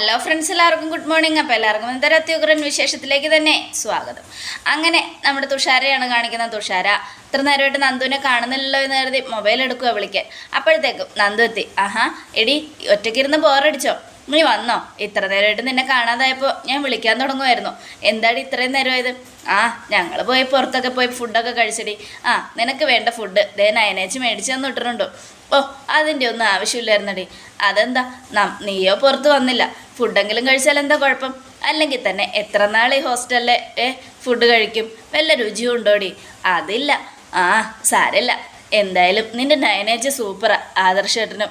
Hello friends എല്ലാവർക്കും good morning അപ്പോൾ എല്ലാവർക്കും ഇന്നത്തെ അത്യുഗ്രൻ വിശേഷത്തിലേക്ക് തന്നെ സ്വാഗതം. അങ്ങനെ നമ്മുടെ തുഷാരയാണ് കാണിക്കുന്നത്. തുഷാര ഇത്ര നേരമായിട്ട് നന്ദുവിനെ കാണുന്നില്ലല്ലോ എന്ന് കരുതി മൊബൈൽ എടുക്കുക വിളിക്കാൻ. അപ്പോഴത്തേക്കും നന്ദു എത്തി. ആഹാ എടി ഒറ്റയ്ക്കിരുന്ന് ബോറടിച്ചോ നീ വന്നോ? ഇത്ര നേരമായിട്ട് നിന്നെ കാണാതായപ്പോൾ ഞാൻ വിളിക്കാൻ തുടങ്ങുമായിരുന്നു. എന്താണ് ഇത്രയും നേരമായത്? ആ ഞങ്ങൾ പോയി പുറത്തൊക്കെ പോയി ഫുഡൊക്കെ കഴിച്ചടി. ആ നിനക്ക് വേണ്ട ഫുഡ് ദേ നയനേച്ച് മേടിച്ച് തന്നിട്ടുണ്ടോ ഓ അതിന്റെ ഒന്നും ആവശ്യമില്ലായിരുന്നടി. അതെന്താ നാം നീയോ പുറത്ത് വന്നില്ല. ഫുഡെങ്കിലും കഴിച്ചാൽ എന്താ കുഴപ്പം? അല്ലെങ്കിൽ തന്നെ എത്ര നാൾ ഈ ഹോസ്റ്റലിലെ ഫുഡ് കഴിക്കും? വല്ല രുചിയും ഉണ്ടോടി? അതില്ല. ആ സാരല്ല എന്തായാലും നിന്റെ നയനേച്ച് സൂപ്പറാ ആദർശേട്ടനും.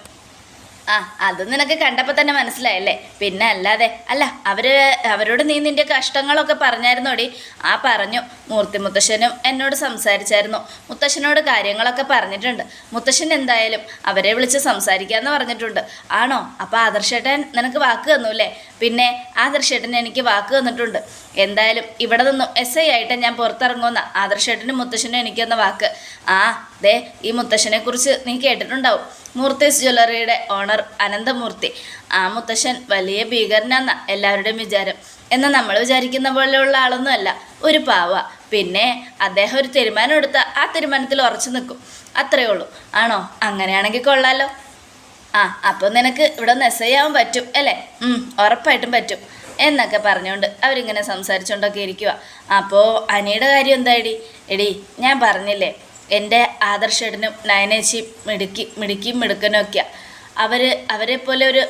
ആ അത് നിനക്ക് കണ്ടപ്പോൾ തന്നെ മനസ്സിലായല്ലേ? പിന്നെ അല്ലാതെ അല്ല അവർ അവരോട് നീ നിന്റെ കഷ്ടങ്ങളൊക്കെ പറഞ്ഞായിരുന്നോടി. ആ പറഞ്ഞു മൂർത്തി മുത്തശ്ശനും എന്നോട് സംസാരിച്ചായിരുന്നു. മുത്തശ്ശനോട് കാര്യങ്ങളൊക്കെ പറഞ്ഞിട്ടുണ്ട്. മുത്തശ്ശൻ എന്തായാലും അവരെ വിളിച്ച് സംസാരിക്കാമെന്ന് പറഞ്ഞിട്ടുണ്ട്. ആണോ? അപ്പോൾ ആദർശേട്ടൻ നിനക്ക് വാക്ക് തന്നു അല്ലേ പിന്നെ ആദർശേട്ടൻ എനിക്ക് വാക്ക് തന്നിട്ടുണ്ട്. എന്തായാലും ഇവിടെ നിന്നും എസ് ഐ ആയിട്ട് ഞാൻ പുറത്തിറങ്ങുമെന്ന. ആദർശേട്ടനും മുത്തശ്ശനും എനിക്ക് എനിക്കെന്ന വാക്ക്. ആ ദേ ഈ മുത്തശ്ശനെ കുറിച്ച് നീ കേട്ടിട്ടുണ്ടാവും. മൂർത്തീസ് ജ്വല്ലറിയുടെ ഓണർ അനന്തമൂർത്തി. ആ മുത്തശ്ശൻ വലിയ ഭീകരനാന്ന എല്ലാവരുടെയും വിചാരം. എന്നാൽ നമ്മൾ വിചാരിക്കുന്ന പോലെയുള്ള ആളൊന്നും അല്ല ഒരു പാവ. പിന്നെ അദ്ദേഹം ഒരു തീരുമാനം എടുത്ത ആ തീരുമാനത്തിൽ ഉറച്ചു നിൽക്കും. അത്രയേ ഉള്ളൂ. ആണോ? അങ്ങനെയാണെങ്കിൽ കൊള്ളാലോ. ആ അപ്പോൾ നിനക്ക് ഇവിടെ ഐ ആവാൻ പറ്റും അല്ലേ? ഉറപ്പായിട്ടും പറ്റും. എന്നൊക്കെ പറഞ്ഞുകൊണ്ട് അവരിങ്ങനെ സംസാരിച്ചുകൊണ്ടൊക്കെ ഇരിക്കുക അപ്പോൾ അനിയുടെ കാര്യം എന്തായിടി എടി ഞാൻ പറഞ്ഞില്ലേ എന്റെ ആദർശേട്ടനും നയനേച്ചിയും മിടുക്കി മിടുക്കിയും മിടുക്കനും ഒക്കെയാണ് അവർ അവരെ പോലെ ഒരു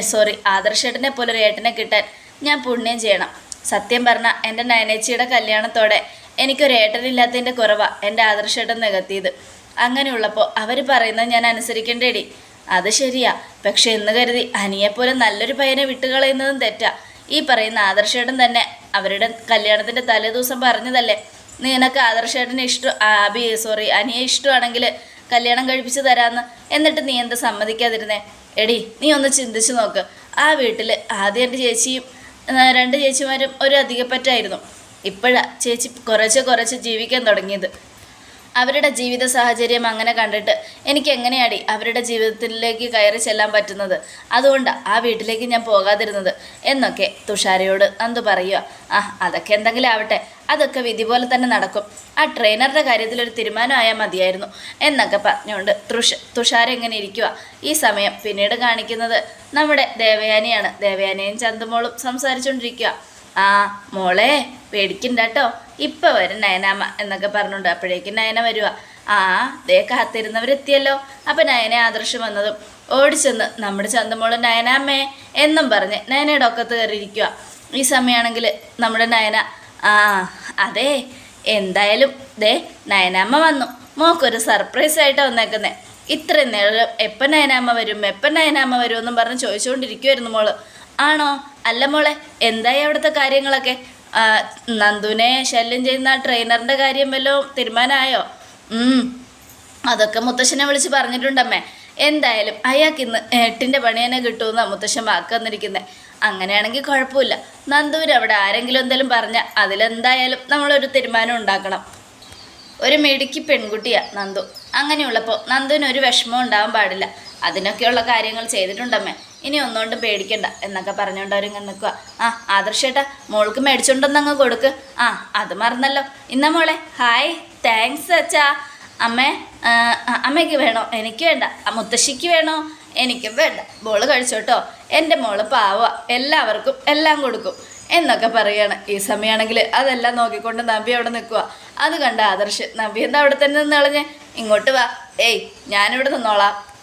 സോറി ആദർശേട്ടനെ പോലെ ഒരു ഏട്ടനെ കിട്ടാൻ ഞാൻ പുണ്യം ചെയ്യണം. സത്യം പറഞ്ഞാൽ എന്റെ നയനേച്ചിയുടെ കല്യാണത്തോടെ എനിക്കൊരു ഏട്ടനില്ലാത്തതിന്റെ കുറവാണ് എന്റെ ആദർശേട്ടൻ നികത്തിയത്. അങ്ങനെയുള്ളപ്പോൾ അവർ പറയുന്നത് ഞാൻ അനുസരിക്കേണ്ടേടി. അത് ശരിയാ. പക്ഷെ എന്ന് കരുതി അനിയെപ്പോലെ നല്ലൊരു പയ്യനെ വിട്ടുകളയുന്നതും തെറ്റാ. ഈ പറയുന്ന ആദർശേട്ടൻ തന്നെ അവരുടെ കല്യാണത്തിന്റെ തലേദിവസം പറഞ്ഞതല്ലേ? നിനക്ക് ആദർശേട്ടന് ഇഷ്ടം അബി സോറി അനിയെ ഇഷ്ടമാണെങ്കിൽ കല്യാണം കഴിപ്പിച്ച് തരാമെന്ന് എന്നിട്ട് നീ എന്താ സമ്മതിക്കാതിരുന്നേ? എടി നീ ഒന്ന് ചിന്തിച്ച് നോക്ക്. ആ വീട്ടിൽ ആദ്യം എന്റെ ചേച്ചിയും രണ്ട് ചേച്ചിമാരും ഒരു അധികപ്പറ്റായിരുന്നു. ഇപ്പോഴാണ് ചേച്ചി കുറച്ച് കുറച്ച് ജീവിക്കാൻ തുടങ്ങിയത്. അവരുടെ ജീവിത സാഹചര്യം അങ്ങനെ കണ്ടിട്ട് എനിക്ക് എങ്ങനെയാടി അവരുടെ ജീവിതത്തിലേക്ക് കയറി ചെല്ലാൻ പറ്റുന്നത്? അതുകൊണ്ട് ആ വീട്ടിലേക്ക് ഞാൻ പോകാതിരുന്നത്. എന്നൊക്കെ തുഷാരയോട് നന്ദു പറയുക ആ അതൊക്കെ എന്തെങ്കിലും ആവട്ടെ. അതൊക്കെ വിധി പോലെ തന്നെ നടക്കും. ആ ട്രെയിനറുടെ കാര്യത്തിൽ ഒരു തീരുമാനമായാൽ മതിയായിരുന്നു. എന്നൊക്കെ പറഞ്ഞുകൊണ്ട് തുഷ തുഷാര എങ്ങനെ ഇരിക്കുക ഈ സമയം പിന്നീട് കാണിക്കുന്നത് നമ്മുടെ ദേവയാനിയാണ്. ദേവയാനിയും ചന്തുമോളും സംസാരിച്ചുകൊണ്ടിരിക്കുക ആ മോളെ പേടിക്കണ്ട കേട്ടോ ഇപ്പം വരും നയനാമ എന്നൊക്കെ പറഞ്ഞുണ്ട് അപ്പോഴേക്കും നയന വരുക ആ ദേ കാത്തിരുന്നവരെത്തിയല്ലോ. അപ്പം നയനെ ആദർശം വന്നതും ഓടിച്ചെന്ന് നമ്മുടെ ചന്തമോൾ നയനാമ്മേ എന്നും പറഞ്ഞ് നയനയുടെ ഒക്കത്ത് കയറിയിരിക്കുക ഈ സമയമാണെങ്കിൽ നമ്മുടെ നയന ആ അതെ എന്തായാലും ദേ നയനാമ്മ വന്നു. മോക്കൊരു സർപ്രൈസ് ആയിട്ട് വന്നേക്കുന്നേ. ഇത്രയും നേരം എപ്പം നയനാമ്മ വരും എപ്പം നയനാമ്മ വരും എന്നും പറഞ്ഞ് ചോദിച്ചുകൊണ്ടിരിക്കുമായിരുന്നു മോൾ. ആണോ? അല്ല മോളെ എന്തായി അവിടുത്തെ കാര്യങ്ങളൊക്കെ? നന്ദുവിനെ ശല്യം ചെയ്യുന്ന ട്രെയിനറിന്റെ കാര്യം വല്ലതും തീരുമാനമായോ? അതൊക്കെ മുത്തശ്ശനെ വിളിച്ച് പറഞ്ഞിട്ടുണ്ടമ്മേ. എന്തായാലും അയാൾക്ക് ഇന്ന് എട്ടിന്റെ പണി തന്നെ കിട്ടുമെന്നാണ് മുത്തശ്ശൻ വാക്ക് വന്നിരിക്കുന്നത് അങ്ങനെയാണെങ്കിൽ കുഴപ്പമില്ല. നന്ദൂർ അവിടെ ആരെങ്കിലും എന്തെങ്കിലും പറഞ്ഞാൽ അതിലെന്തായാലും നമ്മളൊരു തീരുമാനം ഉണ്ടാക്കണം. ഒരു മിടുക്കി പെൺകുട്ടിയാണ് നന്ദു. അങ്ങനെയുള്ളപ്പോൾ നന്ദുവിന് ഒരു വിഷമം ഉണ്ടാവാൻ പാടില്ല. അതിനൊക്കെയുള്ള കാര്യങ്ങൾ ചെയ്തിട്ടുണ്ടമ്മേ. ഇനി ഒന്നുകൊണ്ടും പേടിക്കണ്ട എന്നൊക്കെ പറഞ്ഞുകൊണ്ട് അവരിങ്ങനെ നിൽക്കുക ആ ആദർശേട്ടാ മോൾക്ക് മേടിച്ചുകൊണ്ടെന്നങ്ങ് കൊടുക്ക്. ആ അത് മറന്നല്ലോ. ഇന്ന മോളെ ഹായ് താങ്ക്സ് അച്ഛാ. അമ്മേ അമ്മയ്ക്ക് വേണോ? എനിക്ക് വേണ്ട. മുത്തശ്ശിക്ക് വേണോ? എനിക്കും വേണ്ട. മോൾ കഴിച്ചോട്ടോ. എന്റെ മോൾ പാവ. എല്ലാവർക്കും എല്ലാം കൊടുക്കും എന്നൊക്കെ പറയുകയാണ് ഈ സമയമാണെങ്കിൽ അതെല്ലാം നോക്കിക്കൊണ്ട് നബി അവിടെ നിൽക്കുക അത് കണ്ട ആദർശ് നബി എന്താ അവിടെ തന്നെ നിന്ന് കളഞ്ഞ്? ഇങ്ങോട്ട് വാ. ഏയ് ഞാനിവിടെ നിന്നോളാം.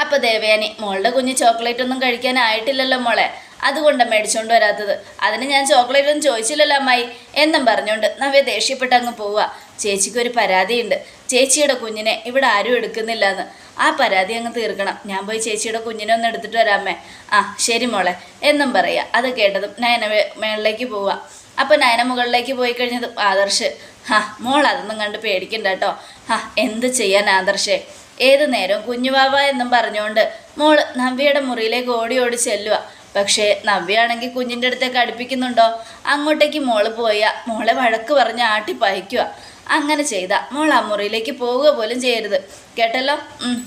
അപ്പോൾ ദേവയാനി മോളുടെ കുഞ്ഞ് ചോക്ലേറ്റ് ഒന്നും കഴിക്കാനായിട്ടില്ലല്ലോ മോളെ. അതുകൊണ്ടാണ് മേടിച്ചുകൊണ്ട് വരാത്തത്. അതിന് ഞാൻ ചോക്ലേറ്റ് ഒന്നും ചോദിച്ചില്ലല്ലോ അമ്മായി. എന്നും പറഞ്ഞുകൊണ്ട് നവ്യ ദേഷ്യപ്പെട്ട് അങ്ങ് പോവുക ചേച്ചിക്ക് ഒരു പരാതിയുണ്ട്. ചേച്ചിയുടെ കുഞ്ഞിനെ ഇവിടെ ആരും എടുക്കുന്നില്ല എന്ന് ആ പരാതി അങ്ങ് തീർക്കണം. ഞാൻ പോയി ചേച്ചിയുടെ കുഞ്ഞിനെ ഒന്ന് എടുത്തിട്ട് വരാമേ ആ ശരി മോളെ. എന്നും പറയാ. അത് കേട്ടതും ഞാൻ വേ- മേളിലേക്ക് പോവുക അപ്പോൾ നയന മുകളിലേക്ക് പോയി കഴിഞ്ഞത് ആദർശ്. ഹാ മോൾ അതൊന്നും കണ്ട് പേടിക്കണ്ട കേട്ടോ. ഹാ എന്ത് ചെയ്യാൻ ആദർശേ? ഏത് നേരവും കുഞ്ഞുവാവ എന്നും പറഞ്ഞുകൊണ്ട് മോൾ നവ്യയുടെ മുറിയിലേക്ക് ഓടി ഓടി ചെല്ലുക പക്ഷേ നവ്യാണെങ്കിൽ കുഞ്ഞിന്റെ അടുത്തേക്ക് അടുപ്പിക്കുന്നുണ്ടോ? അങ്ങോട്ടേക്ക് മോൾ പോയ മോളെ വഴക്ക് പറഞ്ഞ് ആട്ടി പയക്കുക അങ്ങനെ ചെയ്ത മോൾ ആ മുറിയിലേക്ക് പോവുക പോലും ചെയ്യരുത്. കേട്ടല്ലോ?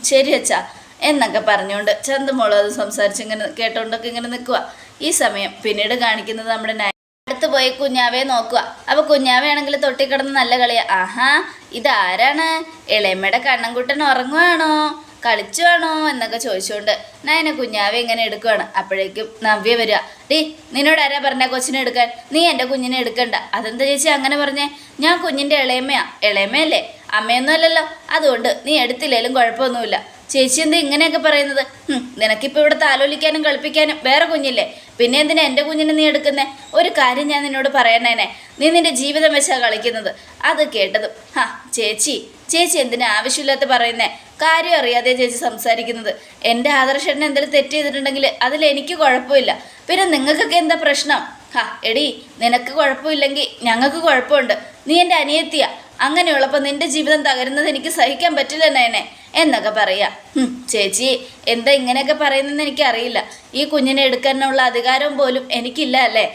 ശരി അച്ഛാ. എന്നൊക്കെ പറഞ്ഞുകൊണ്ട് ചന്തുമോളും അത് സംസാരിച്ച് ഇങ്ങനെ കേട്ടോണ്ടൊക്കെ ഇങ്ങനെ നിൽക്കുക ഈ സമയം പിന്നീട് കാണിക്കുന്നത് നമ്മുടെ അടുത്ത് പോയി കുഞ്ഞാവയെ നോക്കുക. അപ്പൊ കുഞ്ഞാവയാണെങ്കിൽ തൊട്ടിക്കിടന്ന് നല്ല കളിയാ. ആഹാ ഇതാരാണ്? ഇളയമ്മയുടെ കണ്ണൻകുട്ടൻ ഉറങ്ങുവാണോ? കളിച്ചുവാണോ? എന്നൊക്കെ ചോദിച്ചുകൊണ്ട് ഞാൻ എന്നെ കുഞ്ഞാവെ ഇങ്ങനെ എടുക്കുവാണ്. അപ്പോഴേക്കും നവ്യ വരിക. ഡീ നിന്നോട് ആരാ പറഞ്ഞ കൊച്ചിനെ എടുക്കാൻ? നീ എന്റെ കുഞ്ഞിനെ എടുക്കണ്ട. അതെന്താ ചേച്ചി അങ്ങനെ പറഞ്ഞേ? ഞാൻ കുഞ്ഞിന്റെ ഇളയമ്മയാ. ഇളയമ്മയല്ലേ? അമ്മയൊന്നും അല്ലല്ലോ അതുകൊണ്ട് നീ എടുത്തില്ലേലും കുഴപ്പമൊന്നുമില്ല. ചേച്ചി എന്താ ഇങ്ങനെയൊക്കെ പറയുന്നത്? നിനക്കിപ്പോൾ ഇവിടെ താലോലിക്കാനും കളിപ്പിക്കാനും വേറെ കുഞ്ഞില്ലേ? പിന്നെ എന്തിനാ എന്റെ കുഞ്ഞിനെ നീ എടുക്കുന്നേ? ഒരു കാര്യം ഞാൻ നിന്നോട് പറയണേനെ. നീ നിന്റെ ജീവിതം വെച്ചാ കളിക്കുന്നത്. അത് കേട്ടതും ഹാ ചേച്ചി ചേച്ചി എന്തിനാ ആവശ്യമില്ലാത്ത പറയുന്നേ? കാര്യം അറിയാതെ ചേച്ചി സംസാരിക്കുന്നത്. എന്റെ ആദർശേട്ടന് എന്തെങ്കിലും തെറ്റ് ചെയ്തിട്ടുണ്ടെങ്കിൽ അതിൽ എനിക്ക് കുഴപ്പമില്ല. പിന്നെ നിങ്ങൾക്കൊക്കെ എന്താ പ്രശ്നം? ഹാ എടി നിനക്ക് കുഴപ്പമില്ലെങ്കിൽ ഞങ്ങൾക്ക് കുഴപ്പമുണ്ട്. നീ എന്റെ അനിയത്തിയാ. അങ്ങനെയുള്ളപ്പോൾ നിന്റെ ജീവിതം തകരുന്നത് എനിക്ക് സഹിക്കാൻ പറ്റില്ല നയനെ. എന്നൊക്കെ പറയാം. ചേച്ചി എന്താ ഇങ്ങനെയൊക്കെ പറയുന്നതെന്ന് എനിക്കറിയില്ല. ഈ കുഞ്ഞിനെ എടുക്കാനുള്ള അധികാരം പോലും എനിക്കില്ല അല്ലേ?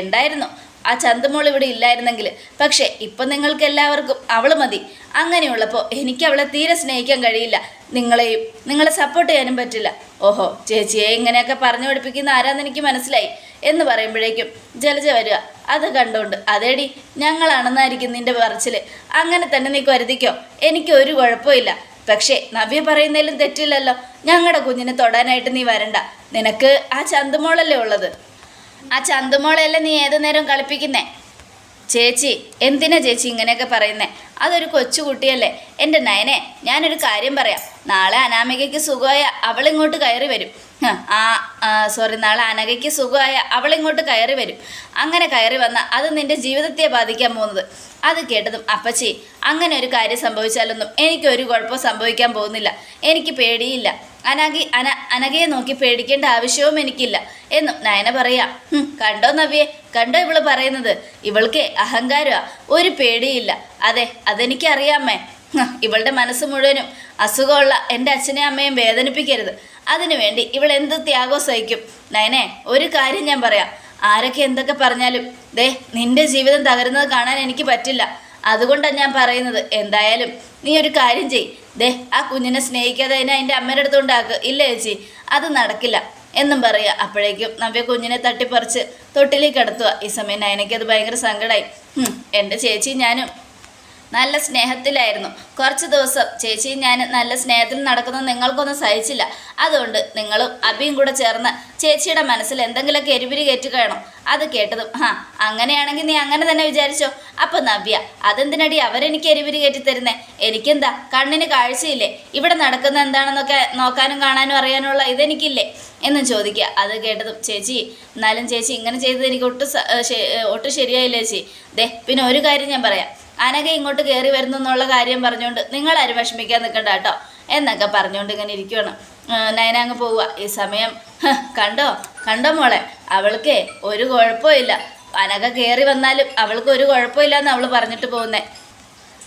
ഉണ്ടായിരുന്നു ആ ചന്തമോൾ ഇവിടെ ഇല്ലായിരുന്നെങ്കിൽ. പക്ഷേ ഇപ്പം നിങ്ങൾക്ക് എല്ലാവർക്കും അവൾ മതി. അങ്ങനെയുള്ളപ്പോൾ എനിക്ക് അവളെ തീരെ സ്നേഹിക്കാൻ കഴിയില്ല. നിങ്ങളെയും നിങ്ങളെ സപ്പോർട്ട് ചെയ്യാനും പറ്റില്ല. ഓഹോ ചേച്ചിയെ ഇങ്ങനെയൊക്കെ പറഞ്ഞു പഠിപ്പിക്കുന്ന ആരാന്ന് എനിക്ക് മനസ്സിലായി. എന്ന് പറയുമ്പോഴേക്കും ജലജ വരിക. അത് കണ്ടുകൊണ്ട് അതേടി ഞങ്ങളാണെന്നായിരിക്കും നിന്റെ പറച്ചിൽ അങ്ങനെ തന്നെ നീ കരുതിക്കോ? എനിക്ക് ഒരു കുഴപ്പമില്ല പക്ഷേ നവ്യ പറയുന്നതിലും തെറ്റില്ലല്ലോ. ഞങ്ങളുടെ കുഞ്ഞിനെ തൊടാനായിട്ട് നീ വരണ്ട. നിനക്ക് ആ ചന്തുമോളല്ലേ ഉള്ളത്? ആ ചന്തുമോളെയല്ലേ നീ ഏതു നേരം കളിപ്പിക്കുന്നേ? ചേച്ചി എന്തിനാ ചേച്ചി ഇങ്ങനെയൊക്കെ പറയുന്നേ? അതൊരു കൊച്ചുകുട്ടിയല്ലേ. എന്റെ നയനെ ഞാനൊരു കാര്യം പറയാം. നാളെ അനാമികയ്ക്ക് സുഖമായ അവളിങ്ങോട്ട് കയറി വരും. ആ സോറി നാളെ അനഘയ്ക്ക് സുഖമായ അവളിങ്ങോട്ട് കയറി വരും. അങ്ങനെ കയറി വന്ന അത് നിന്റെ ജീവിതത്തെ ബാധിക്കാൻ പോകുന്നത്. അത് കേട്ടതും അപ്പച്ചി അങ്ങനെ ഒരു കാര്യം സംഭവിച്ചാലൊന്നും എനിക്കൊരു കുഴപ്പം സംഭവിക്കാൻ പോകുന്നില്ല. എനിക്ക് പേടിയില്ല. അനഘി അന അനഘയെ നോക്കി പേടിക്കേണ്ട ആവശ്യവും എനിക്കില്ല എന്നും നയന പറയാം. കണ്ടോ നവ്യേ? കണ്ടോ ഇവൾ പറയുന്നത്? ഇവൾക്ക് അഹങ്കാരമാ. ഒരു പേടിയില്ല. അതെ അതെനിക്കറിയാമേ ഇവളുടെ മനസ്സ് മുഴുവനും അസുഖമുള്ള എന്റെ അച്ഛനെയും അമ്മയും വേദനിപ്പിക്കരുത്. അതിനുവേണ്ടി ഇവൾ എന്ത് ത്യാഗം സഹിക്കും? നയനെ ഒരു കാര്യം ഞാൻ പറയാം. ആരൊക്കെ എന്തൊക്കെ പറഞ്ഞാലും ദേ നിന്റെ ജീവിതം തകരുന്നത് കാണാൻ എനിക്ക് പറ്റില്ല. അതുകൊണ്ടാണ് ഞാൻ പറയുന്നത്. എന്തായാലും നീ ഒരു കാര്യം ചെയ്. ദേ ആ കുഞ്ഞിനെ സ്നേഹിക്കാതെ അതിനെ അതിന്റെ അമ്മയുടെ അടുത്തുകൊണ്ടാക്ക് ഇല്ല ചേച്ചി അത് നടക്കില്ല. എന്നും പറയുക. അപ്പോഴേക്കും നവ്യ കുഞ്ഞിനെ തട്ടിപ്പറിച്ച് തൊട്ടിലേക്ക് കിടത്തുക. ഈ സമയം നയനയ്ക്ക് അത് ഭയങ്കര സങ്കടമായി എന്റെ ചേച്ചി ഞാനും നല്ല സ്നേഹത്തിലായിരുന്നു. കുറച്ച് ദിവസം ചേച്ചിയും ഞാൻ നല്ല സ്നേഹത്തിൽ നടക്കുന്നത് നിങ്ങൾക്കൊന്നും സഹിച്ചില്ല. അതുകൊണ്ട് നിങ്ങളും അബിയും കൂടെ ചേർന്ന് ചേച്ചിയുടെ മനസ്സിൽ എന്തെങ്കിലുമൊക്കെ എരിപിരി കയറ്റുകയാണോ? അത് കേട്ടതും ആ അങ്ങനെയാണെങ്കിൽ നീ അങ്ങനെ തന്നെ വിചാരിച്ചോ? അപ്പൊ നവ്യ അതെന്തിനടി അവരെനിക്ക് എരിപിരി കയറ്റി തരുന്നേ എനിക്കെന്താ? കണ്ണിന് കാഴ്ചയില്ലേ? ഇവിടെ നടക്കുന്ന എന്താണെന്നൊക്കെ നോക്കാനും കാണാനും അറിയാനുള്ള ഇതെനിക്കില്ലേ? എന്നും ചോദിക്കുക. അത് കേട്ടതും ചേച്ചി എന്നാലും ചേച്ചി ഇങ്ങനെ ചെയ്തത് എനിക്ക് ഒട്ടും ഒട്ടും ശരിയായില്ല ചേച്ചി? ദേ പിന്നെ ഒരു കാര്യം ഞാൻ പറയാം. അനഘ ഇങ്ങോട്ട് കയറി വരുന്നു എന്നുള്ള കാര്യം പറഞ്ഞുകൊണ്ട് നിങ്ങളാരും വിഷമിക്കാൻ നിൽക്കണ്ട കേട്ടോ. എന്നൊക്കെ പറഞ്ഞുകൊണ്ട് ഇങ്ങനെ ഇരിക്കുവാണ്. നയന അങ്ങ് പോവുക. ഈ സമയം കണ്ടോ? കണ്ടോ മോളെ? അവൾക്കേ ഒരു കുഴപ്പമില്ല അനഘ കയറി വന്നാലും അവൾക്ക് ഒരു കുഴപ്പമില്ല എന്ന് അവൾ പറഞ്ഞിട്ട് പോകുന്നേ.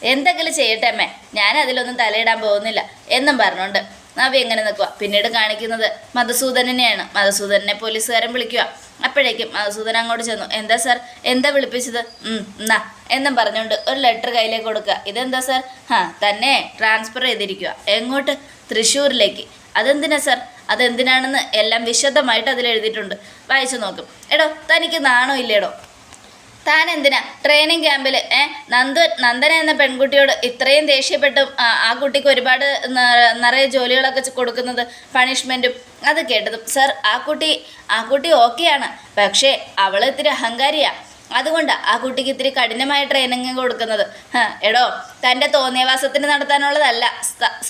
എന്തെങ്കിലും ചെയ്യട്ടെ അമ്മേ. ഞാൻ അതിലൊന്നും തലയിടാൻ പോകുന്നില്ല. എന്നും പറഞ്ഞുകൊണ്ട് നവ്യ എങ്ങനെ നിൽക്കുക പിന്നീട് കാണിക്കുന്നത് മധുസൂദനെയാണ് മധുസൂദനെ പോലീസുകാരൻ വിളിക്കുക അപ്പോഴേക്കും മധുസൂദൻ അങ്ങോട്ട് ചെന്നു. എന്താ സാർ? എന്താ വിളിപ്പിച്ചത്? എന്നാ എന്നും പറഞ്ഞുകൊണ്ട് ഒരു ലെറ്റർ കയ്യിലേക്ക് കൊടുക്കുക. ഇതെന്താ സാർ? ഹാ തന്നെ ട്രാൻസ്ഫർ ചെയ്തിരിക്കുക എങ്ങോട്ട്? തൃശ്ശൂരിലേക്ക്. അതെന്തിനാ സാർ? അതെന്തിനാണെന്ന് എല്ലാം വിശദമായിട്ട് അതിൽ എഴുതിയിട്ടുണ്ട് വായിച്ചു നോക്കും. എടോ തനിക്ക് നാണോ ഇല്ലേടോ? താൻ എന്തിനാ ട്രെയിനിങ് ക്യാമ്പിൽ നന്ദു നന്ദന എന്ന പെൺകുട്ടിയോട് ഇത്രയും ദേഷ്യപ്പെട്ടും ആ, കുട്ടിക്ക് ഒരുപാട് നിറയെ ജോലികളൊക്കെ കൊടുക്കുന്നത് പണിഷ്മെന്റും അത് കേട്ടതും. സർ ആ കുട്ടി ആ കുട്ടി ഓക്കെയാണ് പക്ഷേ അവൾ ഇത്തിരി അഹങ്കാരിയാ. അതുകൊണ്ടാണ് ആ കുട്ടിക്ക് ഇത്തിരി കഠിനമായ ട്രെയിനിങ് കൊടുക്കുന്നത്. എടോ തന്റെ തോന്നിയവാസത്തിന് നടത്താനുള്ളതല്ല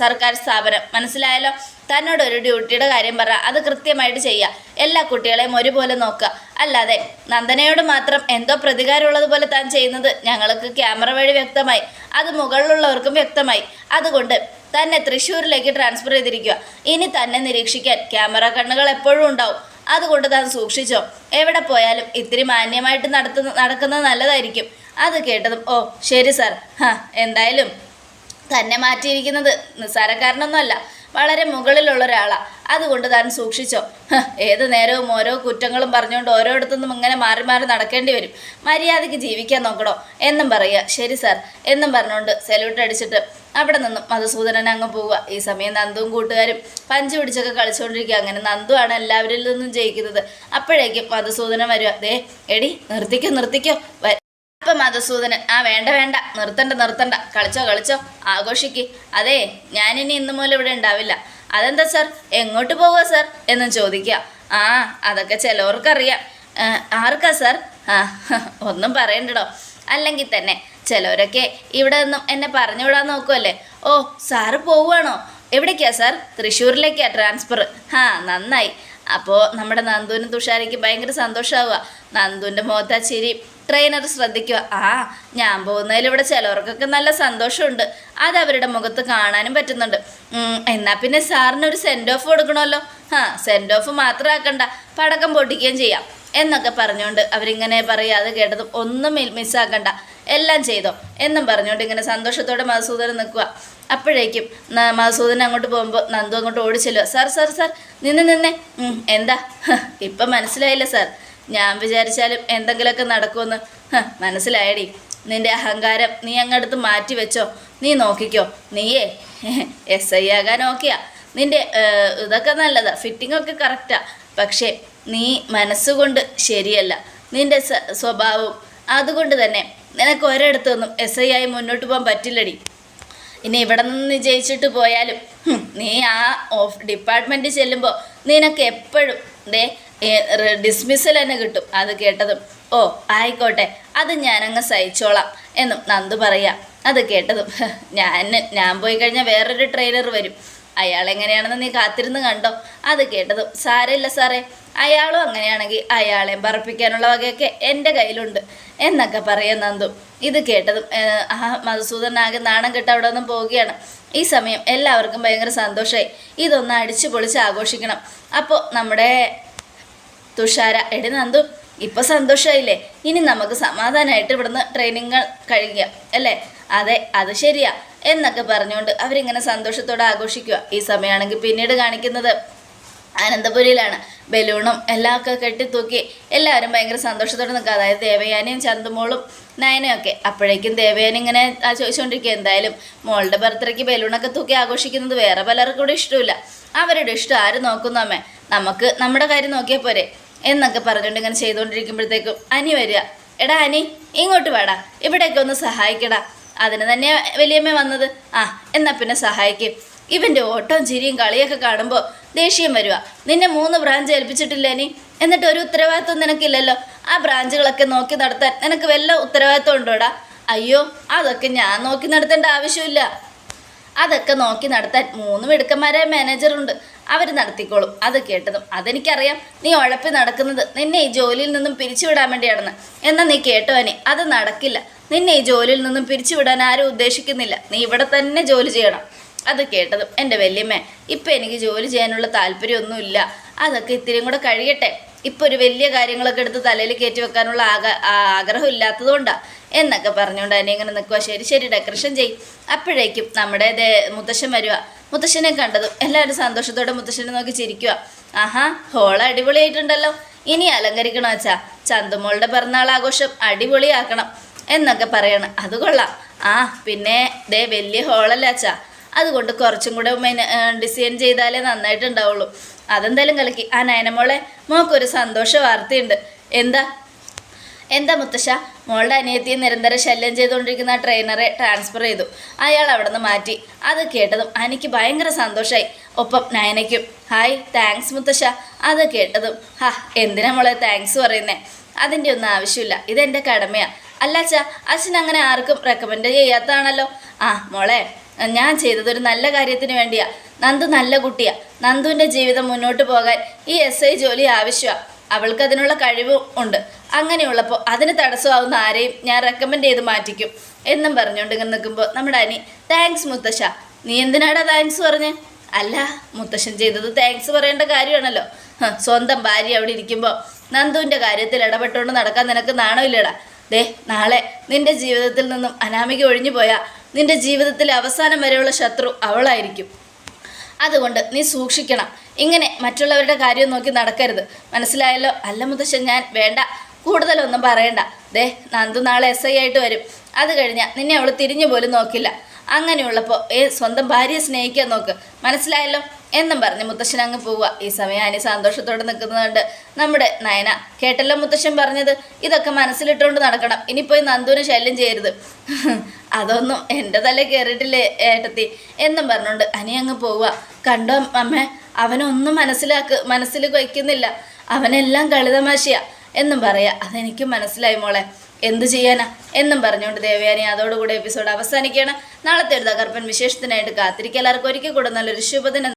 സർക്കാർ സ്ഥാപനം. മനസ്സിലായല്ലോ? തന്നോട് ഒരു ഡ്യൂട്ടിയുടെ കാര്യം പറ. അത് കൃത്യമായിട്ട് ചെയ്യുക എല്ലാ കുട്ടികളെയും ഒരുപോലെ നോക്കുക. അല്ലാതെ നന്ദനയോട് മാത്രം എന്തോ പ്രതികാരമുള്ളതുപോലെ താൻ ചെയ്യുന്നത് ഞങ്ങൾക്ക് ക്യാമറ വഴി വ്യക്തമായി. അത് മുകളിലുള്ളവർക്കും വ്യക്തമായി. അതുകൊണ്ട് തന്നെ തൃശ്ശൂരിലേക്ക് ട്രാൻസ്ഫർ ചെയ്തിരിക്കുക. ഇനി തന്നെ നിരീക്ഷിക്കാൻ ക്യാമറ കണ്ണുകൾ എപ്പോഴും ഉണ്ടാവും. അതുകൊണ്ട് താൻ സൂക്ഷിച്ചോ. എവിടെ പോയാലും ഇത്തിരി മാന്യമായിട്ട് നടത്തുന്ന നടക്കുന്നത് നല്ലതായിരിക്കും. അത് കേട്ടതും ഓ ശരി സാർ. ഹാ എന്തായാലും തന്നെ മാറ്റിയിരിക്കുന്നത് നിസ്സാരക്കാരനൊന്നുമല്ല. വളരെ മുകളിലുള്ള ഒരാളാണ് അതുകൊണ്ട് താൻ സൂക്ഷിച്ചോ. ഏത് നേരവും ഓരോ കുറ്റങ്ങളും പറഞ്ഞുകൊണ്ട് ഓരോയിടത്തുനിന്നും ഇങ്ങനെ മാറി മാറി നടക്കേണ്ടി വരും. മര്യാദയ്ക്ക് ജീവിക്കാൻ നോക്കണോ? എന്നും പറയുക. ശരി സാർ. എന്നും പറഞ്ഞുകൊണ്ട് സല്യൂട്ട് അടിച്ചിട്ട് അവിടെ നിന്നും മധുസൂദനൻ അങ്ങ് പോവുക. ഈ സമയം നന്ദുവും കൂട്ടുകാരും പഞ്ച് പിടിച്ചൊക്കെ കളിച്ചുകൊണ്ടിരിക്കുക അങ്ങനെ നന്ദു ആണ് എല്ലാവരിൽ നിന്നും ജയിക്കുന്നത്. അപ്പോഴേക്കും മധുസൂദനൻ വരിക ദേ എടി നിർത്തിക്കോ നിർത്തിക്കോ. അപ്പൊ മധുസൂദനൻ ആ വേണ്ട വേണ്ട നിർത്തണ്ട നിർത്തണ്ട കളിച്ചോ കളിച്ചോ ആഘോഷിക്ക്. അതെ ഞാനിനി ഇന്നു മുതൽ ഇവിടെ ഉണ്ടാവില്ല. അതെന്താ സാർ? എങ്ങോട്ട് പോവുക സാർ? എന്നും ചോദിക്കുക. ആ അതൊക്കെ ചിലവർക്കറിയാം. ആർക്കാ സാർ? ആ ഒന്നും പറയണ്ടടോ. അല്ലെങ്കിൽ തന്നെ ചിലവരൊക്കെ ഇവിടെ നിന്നും എന്നെ പറഞ്ഞു വിടാൻ നോക്കുമല്ലേ ഓ സാറ് പോവുകയാണോ? എവിടേക്കാ സാർ? തൃശ്ശൂരിലേക്കാ ട്രാൻസ്ഫർ. ആ നന്നായി. അപ്പോൾ നമ്മുടെ നന്ദുവിനും തുഷാരയ്ക്ക് ഭയങ്കര സന്തോഷമാവുക നന്ദുവിന്റെ മുഖത്താ ചിരി ട്രെയിനർ ശ്രദ്ധിക്കുക. ആ ഞാൻ പോകുന്നതിൽ ഇവിടെ ചിലവർക്കൊക്കെ നല്ല സന്തോഷമുണ്ട്. അത് അവരുടെ മുഖത്ത് കാണാനും പറ്റുന്നുണ്ട്. എന്നാൽ എന്നാ പിന്നെ സാറിന് ഒരു സെൻഡ് ഓഫ് കൊടുക്കണമല്ലോ. ആ സെൻഡ് ഓഫ് മാത്രം ആക്കണ്ട പടക്കം പൊട്ടിക്കുകയും ചെയ്യാം. എന്നൊക്കെ പറഞ്ഞുകൊണ്ട് അവരിങ്ങനെ പറയുക. അത് കേട്ടതും ഒന്നും മിസ്സാക്കണ്ട എല്ലാം ചെയ്തോ. എന്നും പറഞ്ഞുകൊണ്ട് ഇങ്ങനെ സന്തോഷത്തോടെ മധുസൂദനം നിൽക്കുക. അപ്പോഴേക്കും മസൂദൻ അങ്ങോട്ട് പോകുമ്പോൾ നന്ദു അങ്ങോട്ട് ഓടിച്ചല്ലോ. സാർ സാർ സാർ നിന്ന് നിന്നെ. എന്താ? ഇപ്പം മനസ്സിലായില്ല സാർ. ഞാൻ വിചാരിച്ചാലും എന്തെങ്കിലുമൊക്കെ നടക്കുമെന്ന്. മനസ്സിലായടി. നിന്റെ അഹങ്കാരം നീ അങ്ങടുത്ത് മാറ്റി വെച്ചോ. നീ നോക്കിക്കോ. നീയേ എസ് ഐ ആകാൻ ഓക്കെയാ. നിന്റെ ഇതൊക്കെ നല്ലതാ. ഫിറ്റിംഗ് ഒക്കെ കറക്റ്റാ. പക്ഷേ നീ മനസ്സുകൊണ്ട് ശരിയല്ല. നിന്റെ സ്വഭാവവും അതുകൊണ്ട് തന്നെ നിനക്ക് ഒരിടത്തൊന്നും എസ് ഐ ആയി മുന്നോട്ട് പോകാൻ പറ്റില്ലടി. ഇനി ഇവിടെ നിന്ന് ജയിച്ചിട്ട് പോയാലും നീ ആ ഓഫ് ഡിപ്പാർട്ട്മെന്റ് ചെല്ലുമ്പോൾ നിനക്ക് എപ്പോഴും ദേ ഡിസ്മിസൽ തന്നെ കിട്ടും. അത് കേട്ടതും ഓ ആയിക്കോട്ടെ അത് ഞാനങ്ങ് സഹിച്ചോളാം എന്നും നന്ദു പറയാം. അത് കേട്ടതും ഞാൻ ഞാൻ പോയി കഴിഞ്ഞാൽ വേറൊരു ട്രെയിലർ വരും. അയാൾ എങ്ങനെയാണെന്ന് നീ കാത്തിരുന്ന് കണ്ടോ? അത് കേട്ടതും സാരമില്ല സാറേ അയാളും അങ്ങനെയാണെങ്കിൽ അയാളെ പറപ്പിക്കാനുള്ള വകയൊക്കെ എന്റെ കയ്യിലുണ്ട് എന്നൊക്കെ പറയാൻ നന്ദു. ഇത് കേട്ടതും ആ ആ മധുസൂദനാകെ നാണം കെട്ട് അവിടെ നിന്നും പോവുകയാണ്. ഈ സമയം എല്ലാവർക്കും ഭയങ്കര സന്തോഷമായി ഇതൊന്ന് അടിച്ചു പൊളിച്ച് ആഘോഷിക്കണം. അപ്പോൾ നമ്മുടെ തുഷാര എടി നന്ദു ഇപ്പൊ സന്തോഷമായില്ലേ ഇനി നമുക്ക് സമാധാനമായിട്ട് ഇവിടുന്ന് ട്രെയിനിങ്ങൾ കഴിക്കാം അല്ലേ? അതെ അത് ശരിയാ. എന്നൊക്കെ പറഞ്ഞുകൊണ്ട് അവരിങ്ങനെ സന്തോഷത്തോടെ ആഘോഷിക്കുക. ഈ സമയമാണെങ്കിൽ പിന്നീട് കാണിക്കുന്നത് അനന്തപുരിയിലാണ്. ബലൂണും എല്ലാം ഒക്കെ കെട്ടിത്തൂക്കി എല്ലാവരും ഭയങ്കര സന്തോഷത്തോടെ നിൽക്കുക. അതായത് ദേവയാനിയും ചന്തുമോളും നയനയും ഒക്കെ. അപ്പോഴേക്കും ദേവയാനി ഇങ്ങനെ ചോദിച്ചുകൊണ്ടിരിക്കുക എന്തായാലും മോളുടെ ബർത്ത്ഡേക്ക് ബലൂണൊക്കെ തൂക്കി ആഘോഷിക്കുന്നത് വേറെ പലർക്കും കൂടെ ഇഷ്ടമില്ല. അവരുടെ ഇഷ്ടം ആര് നോക്കുന്നു അമ്മേ? നമുക്ക് നമ്മുടെ കാര്യം നോക്കിയാൽ പോരെ? എന്നൊക്കെ പറഞ്ഞുകൊണ്ട് ഇങ്ങനെ ചെയ്തുകൊണ്ടിരിക്കുമ്പോഴത്തേക്കും അനി വരിക. എടാ അനി ഇങ്ങോട്ട് വേടാ. ഇവിടെയൊക്കെ ഒന്ന് സഹായിക്കടാ. അതിന് തന്നെ വലിയമ്മ വന്നത്. ആ എന്നാ പിന്നെ സഹായിക്കും. ഇവന്റെ ഓട്ടവും ചിരിയും കളിയൊക്കെ കാണുമ്പോൾ ദേഷ്യം വരുക നിന്നെ മൂന്ന് ബ്രാഞ്ച് ഏൽപ്പിച്ചിട്ടില്ല നീ? എന്നിട്ട് ഒരു ഉത്തരവാദിത്വം നിനക്കില്ലല്ലോ. ആ ബ്രാഞ്ചുകളൊക്കെ നോക്കി നടത്താൻ നിനക്ക് വല്ല ഉത്തരവാദിത്വം ഉണ്ടോടാ? അയ്യോ അതൊക്കെ ഞാൻ നോക്കി നടത്തേണ്ട ആവശ്യമില്ല. അതൊക്കെ നോക്കി നടത്താൻ മൂന്ന് മിടുക്കന്മാരായ മാനേജറുണ്ട് അവർ നടത്തിക്കോളും. അത് കേട്ടതും അതെനിക്കറിയാം. നീ ഉഴപ്പി നടക്കുന്നത് നിന്നെ ഈ ജോലിയിൽ നിന്നും പിരിച്ചുവിടാൻ വേണ്ടിയാണെന്ന് എന്നാൽ നീ കേട്ടോ അത് നടക്കില്ല. നിന്നെ ഈ ജോലിയിൽ നിന്നും പിരിച്ചുവിടാൻ ആരും ഉദ്ദേശിക്കുന്നില്ല. നീ ഇവിടെ തന്നെ ജോലി ചെയ്യണം. അത് കേട്ടതും എന്റെ വല്യമ്മ ഇപ്പം എനിക്ക് ജോലി ചെയ്യാനുള്ള താല്പര്യമൊന്നുമില്ല. അതൊക്കെ ഇത്തിരിയും കൂടെ കഴിയട്ടെ. ഇപ്പോൾ ഒരു വലിയ കാര്യങ്ങളൊക്കെ എടുത്ത് തലയിൽ കയറ്റി വെക്കാനുള്ള ആക ആഗ്രഹം ഇല്ലാത്തതുകൊണ്ടാണ് എന്നൊക്കെ പറഞ്ഞുകൊണ്ട് അനി ഇങ്ങനെ നിൽക്കുക ശരി ശരി ഡെക്കറേഷൻ ചെയ്യും അപ്പോഴേക്കും നമ്മുടെ മുത്തശ്ശൻ വരിക മുത്തശ്ശനെ കണ്ടതും എല്ലാവരും സന്തോഷത്തോടെ മുത്തശ്ശനെ നോക്കി ചിരിക്കുക ആഹാ ഹോൾ അടിപൊളിയായിട്ടുണ്ടല്ലോ. ഇനി അലങ്കരിക്കണോ അച്ഛാ? ചന്തുമോളുടെ പിറന്നാൾ ആഘോഷം അടിപൊളിയാക്കണം. എന്നൊക്കെ പറയണം. അത് കൊള്ളാം. ആ പിന്നെ ദേ വലിയ ഹോളല്ല അച്ഛാ. അതുകൊണ്ട് കുറച്ചും കൂടെ ഡിസൈൻ ചെയ്താലേ നന്നായിട്ടുണ്ടാവുള്ളൂ. അതെന്തായാലും കലക്കി. ആ നയനമോളെ മോക്കൊരു സന്തോഷ വാർത്തയുണ്ട്. എന്താ? എന്താ മുത്തശ്ശ? മോളുടെ അനിയത്തിയെ നിരന്തരം ശല്യം ചെയ്തുകൊണ്ടിരിക്കുന്ന ആ ട്രെയിനറെ ട്രാൻസ്ഫർ ചെയ്തു. അയാൾ അവിടെ നിന്ന് മാറ്റി. അത് കേട്ടതും അനിക്ക് ഭയങ്കര സന്തോഷമായി ഒപ്പം നയനയ്ക്കും ഹായ് താങ്ക്സ് മുത്തശ്ശ. അത് കേട്ടതും ഹാ എന്തിനാ മോളെ താങ്ക്സ് പറയുന്നേ? അതിന്റെ ഒന്നും ആവശ്യമില്ല. ഇതെന്റെ കടമയാ. അല്ല അച്ഛാ അച്ഛൻ അങ്ങനെ ആർക്കും റെക്കമെൻഡ് ചെയ്യാത്തതാണല്ലോ. ആ മോളെ ഞാൻ ചെയ്തത് ഒരു നല്ല കാര്യത്തിന് വേണ്ടിയാ. നന്ദു നല്ല കുട്ടിയാ. നന്ദുവിന്റെ ജീവിതം മുന്നോട്ട് പോകാൻ ഈ എസ് ഐ ജോലി ആവശ്യമാണ് അവൾക്ക് അതിനുള്ള കഴിവും ഉണ്ട്. അങ്ങനെയുള്ളപ്പോൾ അതിന് തടസ്സമാവുന്ന ആരെയും ഞാൻ റെക്കമെൻഡ് ചെയ്ത് മാറ്റിക്കും എന്നും പറഞ്ഞുകൊണ്ട് ഇങ്ങനെ നിൽക്കുമ്പോൾ നമ്മുടെ അനി താങ്ക്സ് മുത്തശ്ശ. നീ എന്തിനാടാ താങ്ക്സ് പറഞ്ഞേ? അല്ല മുത്തശ്ശൻ ചെയ്തത് താങ്ക്സ് പറയേണ്ട കാര്യമാണല്ലോ. സ്വന്തം ഭാര്യ അവിടെ ഇരിക്കുമ്പോൾ നന്ദുവിന്റെ കാര്യത്തിൽ ഇടപെട്ടുകൊണ്ട് നടക്കാൻ നിനക്ക് നാണമില്ലടാ. ദേ നാളെ നിന്റെ ജീവിതത്തിൽ നിന്നും അനാമിക ഒഴിഞ്ഞു പോയാൽ നിന്റെ ജീവിതത്തിലെ അവസാനം വരെയുള്ള ശത്രു അവളായിരിക്കും. അതുകൊണ്ട് നീ സൂക്ഷിക്കണം. ഇങ്ങനെ മറ്റുള്ളവരുടെ കാര്യം നോക്കി നടക്കരുത്. മനസ്സിലായല്ലോ? അല്ല മുത്തശ്ശൻ ഞാൻ വേണ്ട. കൂടുതലൊന്നും പറയണ്ട. ദേ നന്ദു നാളെ എസ് ഐ ആയിട്ട് വരും. അത് കഴിഞ്ഞാൽ നിന്നെ അവൾ തിരിഞ്ഞു പോലും നോക്കില്ല. അങ്ങനെയുള്ളപ്പോൾ ഏ സ്വന്തം ഭാര്യയെ സ്നേഹിക്കാൻ നോക്ക്. മനസ്സിലായല്ലോ? എന്നും പറഞ്ഞ് മുത്തശ്ശൻ അങ്ങ് പോവുക. ഈ സമയം അനി സന്തോഷത്തോടെ നിൽക്കുന്നതുകൊണ്ട് നമ്മുടെ നയന കേട്ടല്ലോ മുത്തശ്ശൻ പറഞ്ഞത്? ഇതൊക്കെ മനസ്സിലിട്ടുകൊണ്ട് നടക്കണം. ഇനിയിപ്പോയി നന്ദുവിനെ ശല്യം ചെയ്യരുത്. അതൊന്നും എന്റെ തല കയറിയിട്ടില്ലേ ഏട്ടത്തി? എന്നും പറഞ്ഞുകൊണ്ട് അനി അങ്ങ് പോവുക. കണ്ടോ അമ്മേ അവനൊന്നും മനസ്സിലാക്ക് മനസ്സിൽ വയ്ക്കുന്നില്ല. അവനെല്ലാം കളിതമാശിയാ എന്നും പറയാ. അതെനിക്ക് മനസ്സിലായി മോളെ. എന്തു ചെയ്യാനാ? എന്നും പറഞ്ഞുകൊണ്ട് ദേവയാനി അതോടുകൂടി എപ്പിസോഡ് അവസാനിക്കുകയാണ്. നാളത്തെ ഒരു തകർപ്പൻ വിശേഷത്തിനായിട്ട് കാത്തിരിക്കുക. എല്ലാവർക്കും ഒരിക്കൽ കൂടെ നല്ലൊരു ശുഭദിനം